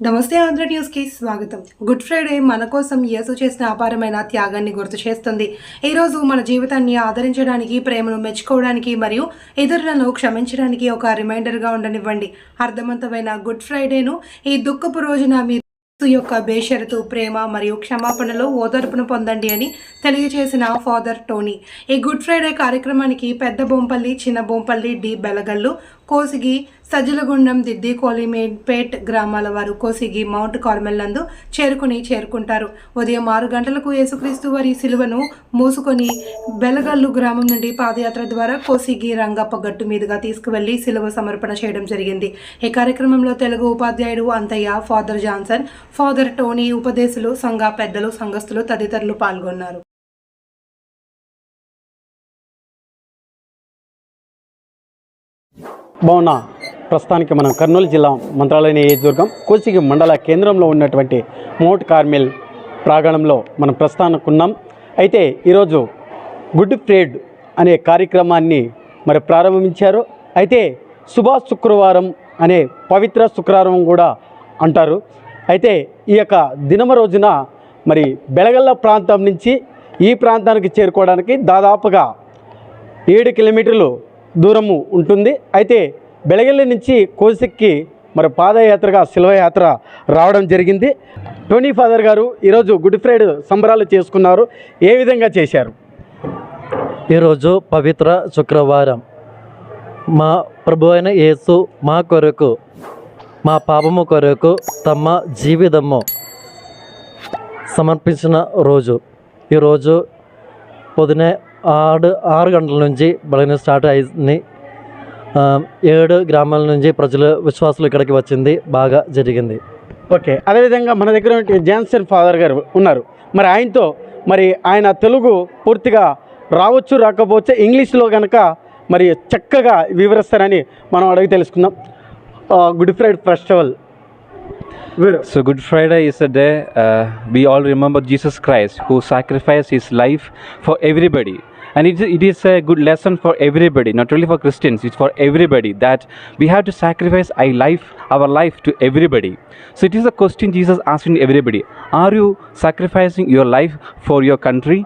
నమస్తే ఆంధ్ర న్యూస్కి స్వాగతం. గుడ్ ఫ్రైడే మన కోసం యేసు చేసిన అపారమైన త్యాగాన్ని గుర్తు చేస్తుంది. ఈ రోజు మన జీవితాన్ని ఆదరించడానికి ప్రేమను మెచ్చుకోవడానికి మరియు ఇతరులను క్షమించడానికి ఒక రిమైండర్గా ఉండనివ్వండి. అర్థవంతమైన గుడ్ ఫ్రైడేను ఈ దుఃఖపు రోజున మీరు యొక్క బేషరతు ప్రేమ మరియు క్షమాపణలో ఓదార్పును పొందండి అని తెలియజేసిన ఫాదర్ టోనీ. ఈ గుడ్ ఫ్రైడే కార్యక్రమానికి పెద్ద బొంపల్లి చిన్న బొంపల్లి డి బెలగల్లు కోసిగి సజ్జలగుండం దిద్ది కోలిమేపేట్ గ్రామాల వారు కోసిగి మౌంట్ కార్మెల్ నందు చేరుకుని చేరుకుంటారు. ఉదయం ఆరు గంటలకు యేసుక్రీస్తు వారి సిలువను మూసుకొని బెలగల్లు గ్రామం నుండి పాదయాత్ర ద్వారా కోసిగి రంగప్ప గట్టు మీదుగా తీసుకువెళ్ళి సిలువ సమర్పణ చేయడం జరిగింది. ఈ కార్యక్రమంలో తెలుగు ఉపాధ్యాయుడు Antayya father Johnson father Tony ఉపదేశులు సంఘ పెద్దలు సంఘస్థులు తదితరులు పాల్గొన్నారు. బాగున్నా. ప్రస్తుతానికి మనం కర్నూలు జిల్లా మంత్రాలయ నియోజకవర్గం కోసిగి మండల కేంద్రంలో ఉన్నటువంటి మోట్ కార్మెల్ ప్రాంగణంలో మనం ప్రస్థానికి ఉన్నాం అయితే ఈరోజు గుడ్ ఫ్రైడ్ అనే కార్యక్రమాన్ని మరి ప్రారంభించారు. అయితే సుభాష్ శుక్రవారం అనే పవిత్ర శుక్రవారం కూడా అంటారు. అయితే ఈ యొక్క దినమ రోజున మరి బెలగల్ల ప్రాంతం నుంచి ఈ ప్రాంతానికి చేరుకోవడానికి దాదాపుగా ఏడు కిలోమీటర్లు దూరము ఉంటుంది. అయితే బెళగల్లి నుంచి కోసిక్కి మరి పాదయాత్రగా శిల్వయాత్ర రావడం జరిగింది. టోనీ ఫాదర్ గారు ఈరోజు గుడ్ ఫ్రైడే సంబరాలు చేసుకున్నారు. ఏ విధంగా చేశారు? ఈరోజు పవిత్ర శుక్రవారం. మా ప్రభు అయిన యేసు మా కొరకు మా పాపము కొరకు తమ జీవితము సమర్పించిన రోజు. ఈరోజు పొద్దునే ఆరు ఆరు గంటల నుంచి బలన స్టార్ట్ అయింది. ఏడు గ్రామాల నుంచి ప్రజలు విశ్వాసులు ఇక్కడికి వచ్చింది. బాగా జరిగింది. ఓకే. అదేవిధంగా మన దగ్గర జాన్సన్ ఫాదర్ గారు ఉన్నారు. మరి ఆయనతో మరి ఆయన తెలుగు పూర్తిగా రావచ్చు రాకపోవచ్చు ఇంగ్లీష్లో కనుక మరి చక్కగా వివరిస్తారని మనం అడిగి తెలుసుకుందాం. Good Friday festival So Good Friday is a day uh, we all remember Jesus Christ who sacrificed his life for everybody. And it, it is a good lesson for everybody, not only for Christians, it's for everybody that we have to sacrifice our life, our life to everybody. So it is a question Jesus asking everybody. Are you sacrificing your life for your country?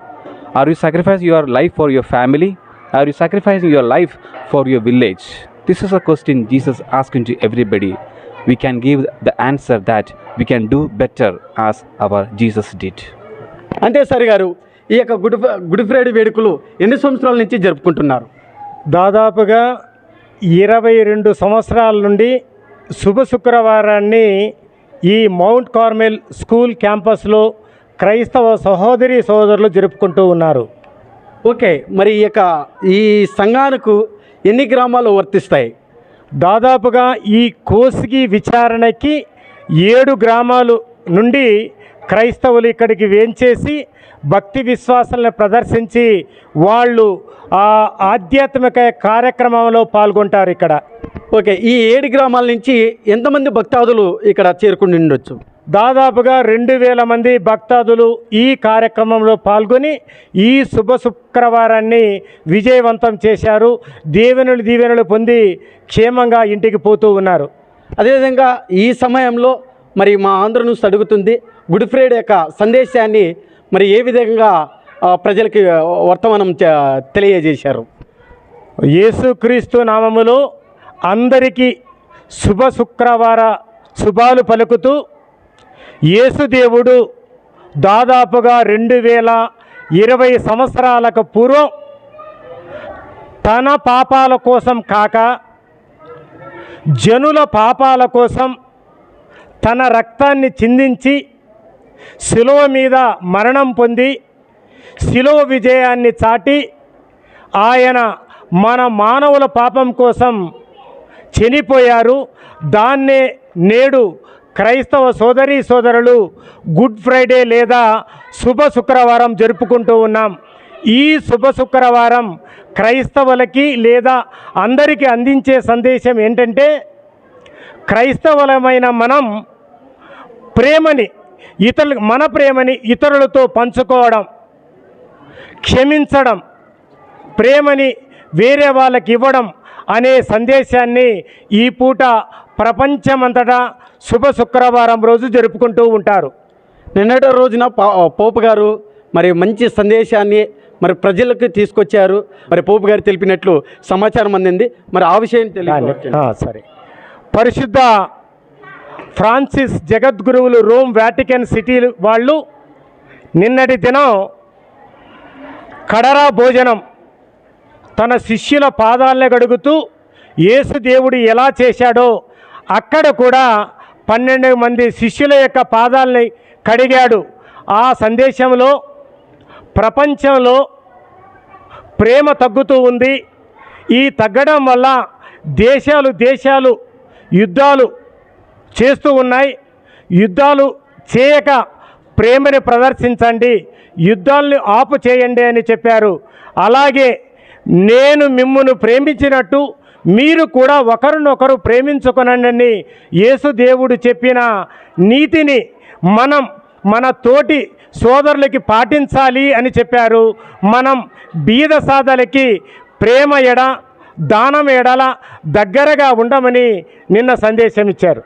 Are you sacrificing your life for your family? Are you sacrificing your life for your village? This is a question Jesus asking to everybody. We can give the answer that we can do better as our Jesus did. అంతే sir గారు ఈ యొక్క good fry- good Friday వేడుకలు ఎన్ని సంవత్సరాల నుంచి జరుపుకుంటున్నారు? దాదాపుగా ఇరవై రెండు సంవత్సరాల నుండి శుభ శుక్రవారాన్ని ఈ మౌంట్ కార్మెల్ స్కూల్ క్యాంపస్లో క్రైస్తవ సహోదరి సహోదరులు జరుపుకుంటూ ఉన్నారు. ఓకే మరి ఈ యొక్క ఈ సంఘానికి ఎన్ని గ్రామాలు వర్తిస్తాయి? దాదాపుగా ఈ కోసిగి విచారణకి ఏడు గ్రామాలు నుండి క్రైస్తవులు ఇక్కడికి వేంచేసి భక్తి విశ్వాసాలను ప్రదర్శించి వాళ్ళు ఆ ఆధ్యాత్మిక కార్యక్రమంలో పాల్గొంటారు ఇక్కడ. ఓకే ఈ ఏడు గ్రామాల నుంచి ఎంతమంది భక్తాదులు ఇక్కడ చేరుకుని ఉండొచ్చు? దాదాపుగా రెండు వేల మంది భక్తాదులు ఈ కార్యక్రమంలో పాల్గొని ఈ శుభ శుక్రవారాన్ని విజయవంతం చేశారు. దీవెనలు దీవెనలు పొంది క్షేమంగా ఇంటికి పోతూ ఉన్నారు. అదేవిధంగా ఈ సమయంలో మరి మా ఆంధ్ర న్యూస్ అడుగుతుంది గుడ్ ఫ్రైడే యొక్క సందేశాన్ని మరి ఏ విధంగా ప్రజలకి వర్తమానం తెలియజేశారు? యేసుక్రీస్తు నామములో అందరికీ శుభ శుక్రవార శుభాలు పలుకుతూ యేసుదేవుడు దాదాపుగా రెండు వేల ఇరవై సంవత్సరాలకు పూర్వం తన పాపాల కోసం కాక జనుల పాపాల కోసం తన రక్తాన్ని చిందించి శిలువ మీద మరణం పొంది శిలువ విజయాన్ని చాటి ఆయన మన మానవుల పాపం కోసం చనిపోయారు. దాన్నే నేడు క్రైస్తవ సోదరి సోదరులు గుడ్ ఫ్రైడే లేదా శుభ శుక్రవారం జరుపుకుంటూ ఉన్నాం. ఈ శుభ శుక్రవారం క్రైస్తవులకి లేదా అందరికీ అందించే సందేశం ఏంటంటే క్రైస్తవులమైన మనం ప్రేమని ఇతరులు మన ప్రేమని ఇతరులతో పంచుకోవడం క్షమించడం ప్రేమని వేరే వాళ్ళకి ఇవ్వడం అనే సందేశాన్ని ఈ పూట ప్రపంచమంతటా శుభ శుక్రవారం రోజు జరుపుకుంటూ ఉంటారు. నిన్నటి రోజున పా- పోపు గారు మరి మంచి సందేశాన్ని మరి ప్రజలకు తీసుకొచ్చారు. మరి పోపు గారు తెలిపినట్లు సమాచారం అందింది. మరి ఆ విషయం తెలియదు ఆ, సరే. పరిశుద్ధ ఫ్రాన్సిస్ జగద్గురువులు రోమ్ వాటికన్ సిటీ వాళ్ళు నిన్నటి దినం కడరా భోజనం తన శిష్యుల పాదాలనే గడుగుతూ యేసుదేవుడు ఎలా చేశాడో అక్కడ కూడా పన్నెండు మంది శిష్యుల యొక్క పాదాలని కడిగాడు. ఆ సందేశంలో ప్రపంచంలో ప్రేమ తగ్గుతూ ఉంది. ఈ తగ్గడం వల్ల దేశాలు దేశాలు యుద్ధాలు చేస్తూ ఉన్నాయి. యుద్ధాలు చేయక ప్రేమని ప్రదర్శించండి. యుద్ధాలని ఆపు చేయండి అని చెప్పారు. అలాగే నేను మిమ్మును ప్రేమించినట్టు మీరు కూడా ఒకరినొకరు ప్రేమించుకునండి. యేసు దేవుడు చెప్పిన నీతిని మనం మన తోటి సోదరులకి పాటించాలి అని చెప్పారు. మనం బీద సాధలకి ప్రేమ ఎడ దానం ఎడల దగ్గరగా ఉండమని నిన్న సందేశం ఇచ్చారు.